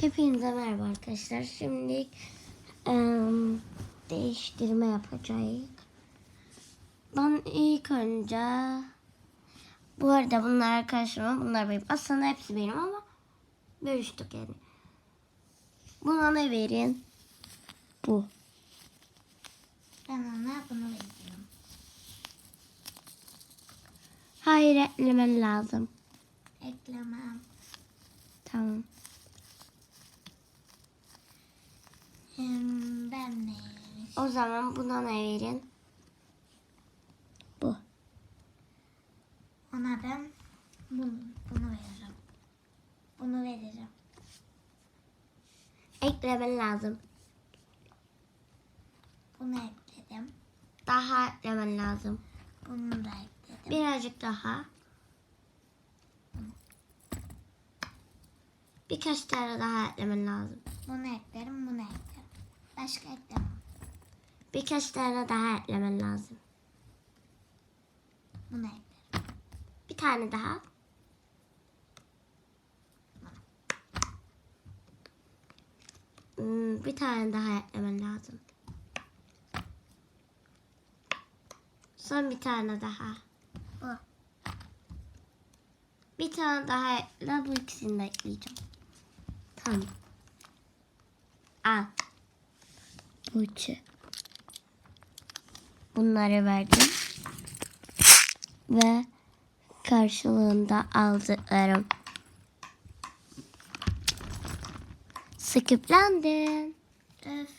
Hepinize merhaba arkadaşlar. Şimdi em, değiştirme yapacağız. Ben ilk önce bu arada bunlar arkadaşlarım bunlar benim. Aslında hepsi benim ama bölüştük yani. Buna ne verin? Bu. Ben ona bunu veriyorum. Hayır eklemen lazım. Eklemem. Tamam. Hmm, ben ne? O zaman buna ne verin? Bu. Ona ben bunu, bunu veririm. Bunu veririm. Eklemen lazım. Bunu ekledim. Daha eklemen lazım. Bunu da ekledim. Birazcık daha. Birkaç tane daha eklemen lazım. Bunu eklerim, bunu eklerim. Başka eklemem. Birkaç tane daha eklemen lazım. Bunu eklerim. Bir tane daha. Hmm, Bir tane daha eklemen lazım. Son bir tane daha. Bu. Bir tane daha ekle. Bu ikisini de ekleyeceğim. Tamam. Al. Üçü. Bunları verdim. Ve karşılığında aldıklarım. Skiplendim. Öf.